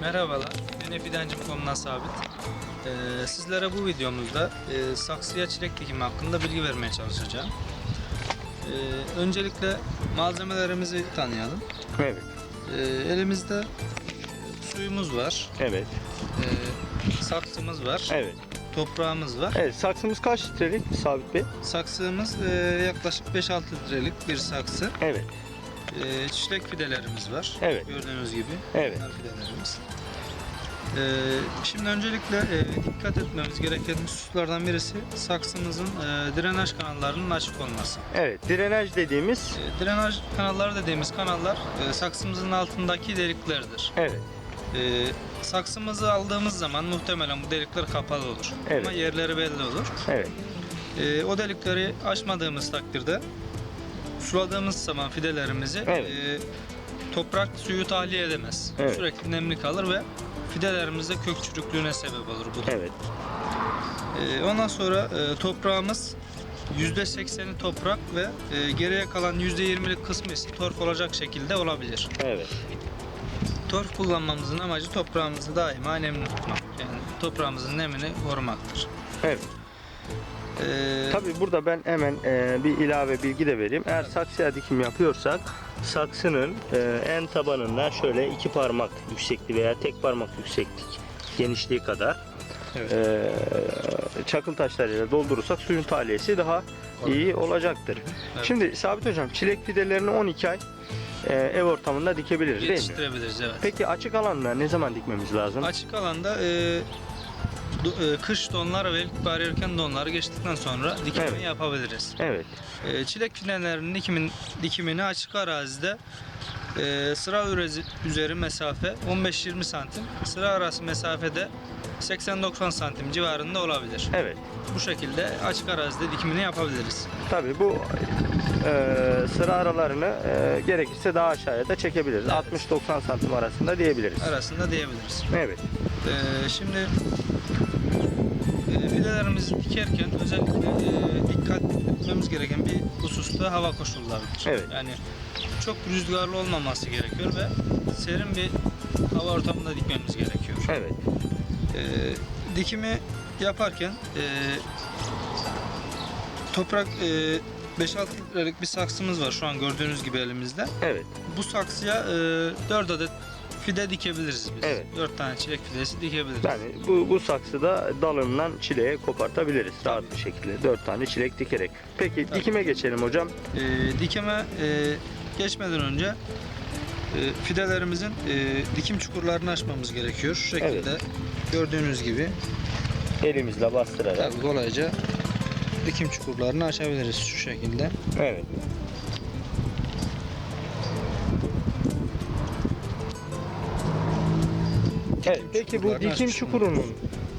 Merhabalar, ben Fidancım Komuna Sabit. Ee, sizlere bu videomuzda e, saksıya çilek dikimi hakkında bilgi vermeye çalışacağım. Ee, öncelikle malzemelerimizi tanıyalım. Evet. Ee, elimizde suyumuz var, Evet. ee, saksımız var, Evet. toprağımız var. Evet. Saksımız kaç litrelik Sabit Bey? Saksımız ee, yaklaşık 5-6 litrelik bir saksı. Evet. Ee, çilek fidelerimiz var. Evet. Gördüğünüz gibi. Evet. Bunlar fidelerimiz. Ee, şimdi öncelikle e, dikkat etmemiz gereken hususlardan birisi saksımızın e, drenaj kanallarının açık olması. Evet. Drenaj dediğimiz E, drenaj kanalları dediğimiz kanallar e, saksımızın altındaki deliklerdir. evet. E, saksımızı aldığımız zaman muhtemelen bu delikler kapalı olur. Evet. Ama yerleri belli olur. Evet. E, o delikleri açmadığımız takdirde suladığımız zaman fidelerimizi Evet. e, toprak suyu tahliye edemez. Evet. Sürekli nemli kalır ve fidelerimizde kök çürüklüğüne sebep olur bu. Evet. E, ondan sonra e, toprağımız %80'i toprak ve e, geriye kalan %20'lik kısmı ise torf olacak şekilde olabilir. Evet. Torf kullanmamızın amacı toprağımızı daima nemli tutmak. Yani toprağımızın nemini korumaktır. Evet. E, Tabii burada ben hemen e, bir ilave bilgi de vereyim. Eğer saksıya dikim yapıyorsak saksının e, en tabanından şöyle iki parmak yüksekliği veya tek parmak yükseklik genişliği kadar Evet. e, çakıl taşlarıyla doldurursak suyun tahliyesi daha iyi olacaktır. Evet. Şimdi Sabit Hocam çilek fidelerini 12 ay e, ev ortamında dikebiliriz değil mi? yetiştirebiliriz evet. Peki açık alanda ne zaman dikmemiz lazım? Açık alanda e, do- e, kış donlar ve ilkbahar erken donları geçtikten sonra dikimini Evet. yapabiliriz. Evet. E, çilek fidelerinin dikimin, dikimini açık arazide e, sıra ürezi- üzeri mesafe 15-20 santim, sıra arası mesafede 80-90 santim civarında olabilir. Evet. Bu şekilde açık arazide dikimini yapabiliriz. Tabii bu e, sıra aralarını e, gerekirse daha aşağıya da çekebiliriz. Evet. 60-90 santim arasında diyebiliriz. Arasında diyebiliriz. Evet. Ee, şimdi e, fidelerimizi dikerken özellikle e, dikkat etmemiz gereken bir hususta hava koşullarıdır. Evet. Yani çok rüzgarlı olmaması gerekiyor ve serin bir hava ortamında dikmemiz gerekiyor. Evet. Ee, dikimi yaparken e, toprak e, 5-6 litrelik bir saksımız var şu an gördüğünüz gibi elimizde. Evet. Bu saksıya e, 4 adet fide dikebiliriz biz. Evet. 4 tane çilek fidesi dikebiliriz. Yani bu, bu saksıda dalından çileğe kopartabiliriz rahat bir şekilde. 4 tane çilek dikerek. Peki Tabii. dikime geçelim hocam. E, dikeme e, geçmeden önce e, fidelerimizin e, dikim çukurlarını açmamız gerekiyor. Şu şekilde Evet. gördüğünüz gibi Elimizle bastırarak. tabii kolayca dikim çukurlarını açabiliriz şu şekilde. Evet. Evet, peki bu dikim çukurunun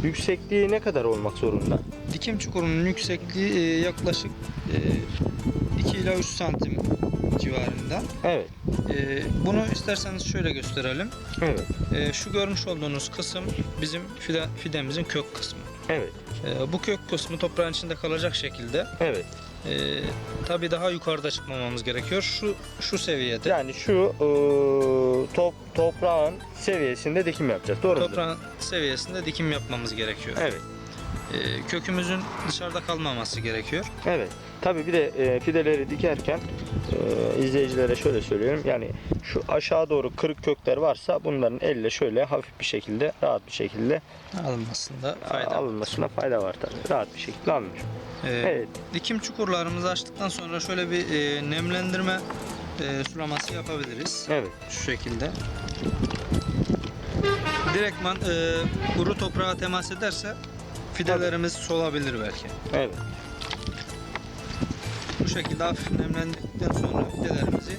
yüksekliği ne kadar olmak zorunda? Dikim çukurunun yüksekliği e, yaklaşık e, 2 ila 3 santim civarında. Evet. E, bunu isterseniz şöyle gösterelim. Evet. E, şu görmüş olduğunuz kısım bizim fide, fidemizin kök kısmı. Evet. E, bu kök kısmı toprağın içinde kalacak şekilde Evet. E, tabii daha yukarıda çıkmamamız gerekiyor. Şu şu seviyede. Yani şu ıı, top toprağın seviyesinde dikim yapacağız. Doğru mu? Toprağın seviyesinde dikim yapmamız gerekiyor. Evet. E, kökümüzün dışarıda kalmaması gerekiyor. Evet. Tabii bir de e, fideleri dikerken e, izleyicilere şöyle söylüyorum. Yani şu aşağı doğru kırık kökler varsa bunların elle şöyle hafif bir şekilde, rahat bir şekilde Alınmasında fayda var. alınmasına fayda var tabii. Rahat bir şekilde alınır. E, Evet. Dikim çukurlarımızı açtıktan sonra şöyle bir e, nemlendirme e, sulaması yapabiliriz. Evet. Şu şekilde. Direktman e, kuru toprağa temas ederse fidelerimiz solabilir belki. Evet. Bu şekilde hafif nemlendirdikten sonra fidelerimizi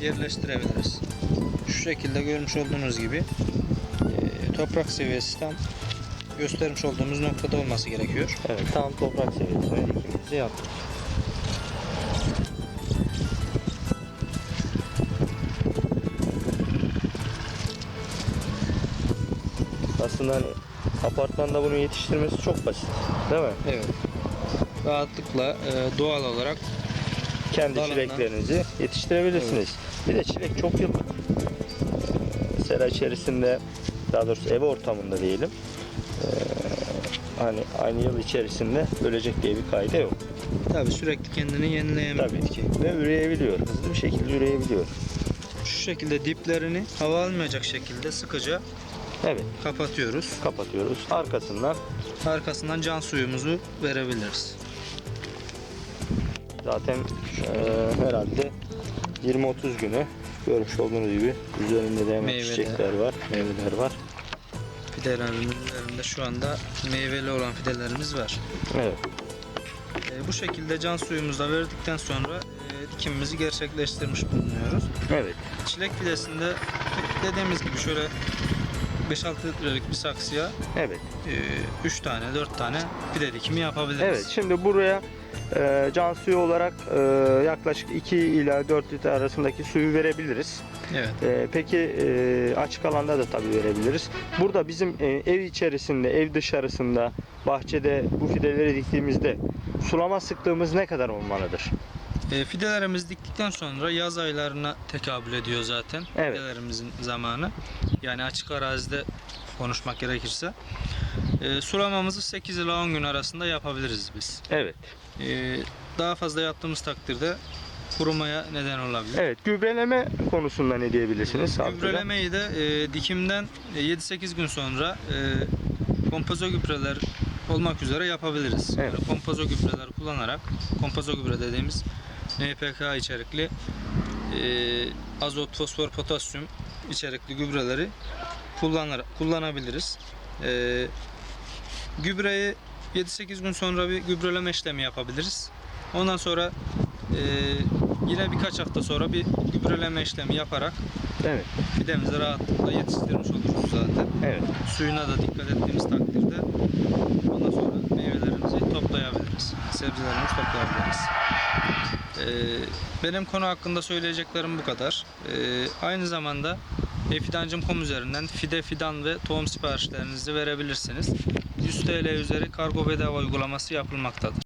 yerleştirebiliriz. Şu şekilde görmüş olduğunuz gibi e, toprak seviyesi tam göstermiş olduğumuz noktada olması gerekiyor. Evet. Tam toprak dikimimizi yaptık. Aslında hani apartmanda bunu yetiştirmesi çok basit. Değil mi? Evet. Rahatlıkla e, doğal olarak kendi Dalından. çileklerinizi yetiştirebilirsiniz. Bir de çilek çok yıllık. Sera içerisinde daha doğrusu ev ortamında diyelim. Ee, hani aynı yıl içerisinde ölecek diye bir kaide yok. Tabii sürekli kendini yenileyen bir Tabii. bitki. Ve üreyebiliyor. Hızlı bir şekilde üreyebiliyor. Şu şekilde diplerini hava almayacak şekilde sıkıca Evet. kapatıyoruz. Kapatıyoruz. Arkasından Arkasından can suyumuzu verebiliriz. Zaten eee, herhalde 20-30 günü görmüş olduğunuz gibi üzerinde de hemen Meyveler. çiçekler var, meyveler var. Fidelerimizin üzerinde şu anda meyveli olan fidelerimiz var. Evet. E, bu şekilde can suyumuzu da verdikten sonra e, dikimimizi gerçekleştirmiş bulunuyoruz. Evet. Çilek fidesinde dediğimiz gibi şöyle 5-6 litrelik bir saksıya Evet. 3 tane 4 tane fide dikimi yapabiliriz. Evet. Şimdi buraya eee can suyu olarak eee, yaklaşık 2 ila 4 litre arasındaki suyu verebiliriz. Evet. Ee, peki e, açık alanda da tabii verebiliriz. Burada bizim e, ev içerisinde, ev dışarısında, bahçede bu fideleri diktiğimizde sulama sıklığımız ne kadar olmalıdır? E, fidelerimiz diktikten sonra yaz aylarına tekabül ediyor zaten. Evet. Fidelerimizin zamanı. Yani açık arazide konuşmak gerekirse. E, sulamamızı 8 ila 10 gün arasında yapabiliriz biz. Evet. E, daha fazla yaptığımız takdirde kurumaya neden olabilir. Evet. Gübreleme konusunda ne diyebilirsiniz? Abdullah? Gübrelemeyi de e, dikimden e, 7-8 gün sonra e, kompozo gübreler olmak üzere yapabiliriz. Evet. Yani kompozo gübreler kullanarak kompozo gübre dediğimiz NPK içerikli e, azot, fosfor, potasyum içerikli gübreleri kullanır, kullanabiliriz. E, gübreyi 7-8 gün sonra bir gübreleme işlemi yapabiliriz. Ondan sonra e, yine birkaç hafta sonra bir gübreleme işlemi yaparak Evet. fidemizi rahatlıkla yetiştirmiş oluruz zaten. Evet. Suyuna da dikkat ettiğimiz takdirde ondan sonra meyvelerimizi toplayabiliriz. Sebzelerimizi toplayabiliriz. Ee, benim konu hakkında söyleyeceklerim bu kadar. Ee, aynı zamanda efidancım.com üzerinden fide, fidan ve tohum siparişlerinizi verebilirsiniz. 100 TL üzeri kargo bedava uygulaması yapılmaktadır.